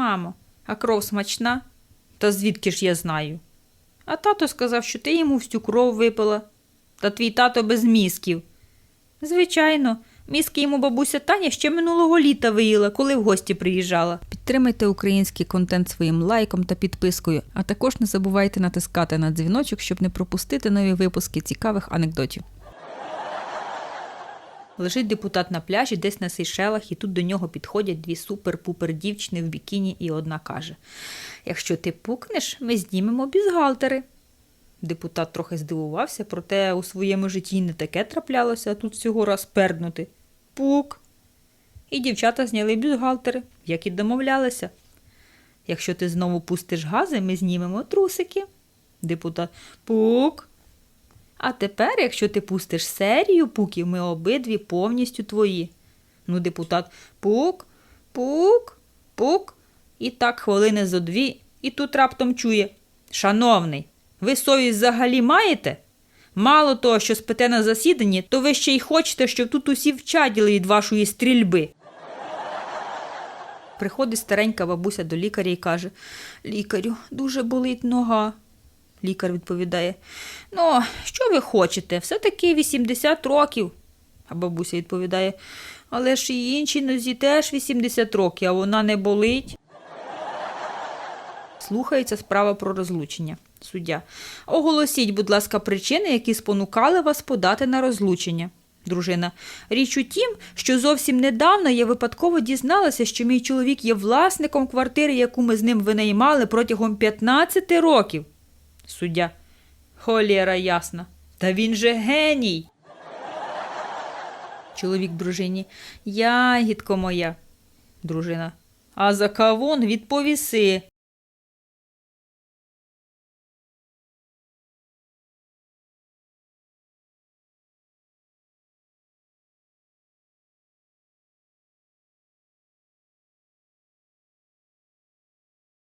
мамо, а кров смачна? Та звідки ж я знаю? А тато сказав, що ти йому всю кров випила. Та твій тато без мізків. Звичайно, мізки йому бабуся Таня ще минулого літа виїла, коли в гості приїжджала. Підтримайте український контент своїм лайком та підпискою, а також не забувайте натискати на дзвіночок, щоб не пропустити нові випуски цікавих анекдотів. Лежить депутат на пляжі десь на Сейшелах, і тут до нього підходять дві супер-пупер дівчини в бікіні, і одна каже: Якщо ти пукнеш, ми знімемо бюстгальтери. Депутат трохи здивувався, проте у своєму житті не таке траплялося, а тут всього раз перднути. Пук. І дівчата зняли бюстгальтери, як і домовлялися. Якщо ти знову пустиш гази, ми знімемо трусики. Депутат Пук. А тепер, якщо ти пустиш серію пуків, ми обидві повністю твої. Ну, депутат пук, пук, пук. І так хвилини зо дві, і тут раптом чує. Шановний, ви совість взагалі маєте? Мало того, що спите на засіданні, то ви ще й хочете, щоб тут усі вчаділи від вашої стрільби. Приходить старенька бабуся до лікаря і каже: Лікарю, дуже болить нога. Лікар відповідає: Ну, що ви хочете? Все-таки 80 років. А бабуся відповідає: Але ж і іншій нозі теж 80 років, а вона не болить. Слухається справа про розлучення. Суддя. Оголосіть, будь ласка, причини, які спонукали вас подати на розлучення. Дружина. Річ у тім, що зовсім недавно я випадково дізналася, що мій чоловік є власником квартири, яку ми з ним винаймали протягом 15 років. Суддя. Холєра ясна. Та він же геній. Чоловік дружині. Ягідко моя. Дружина. А за кавун відповіси.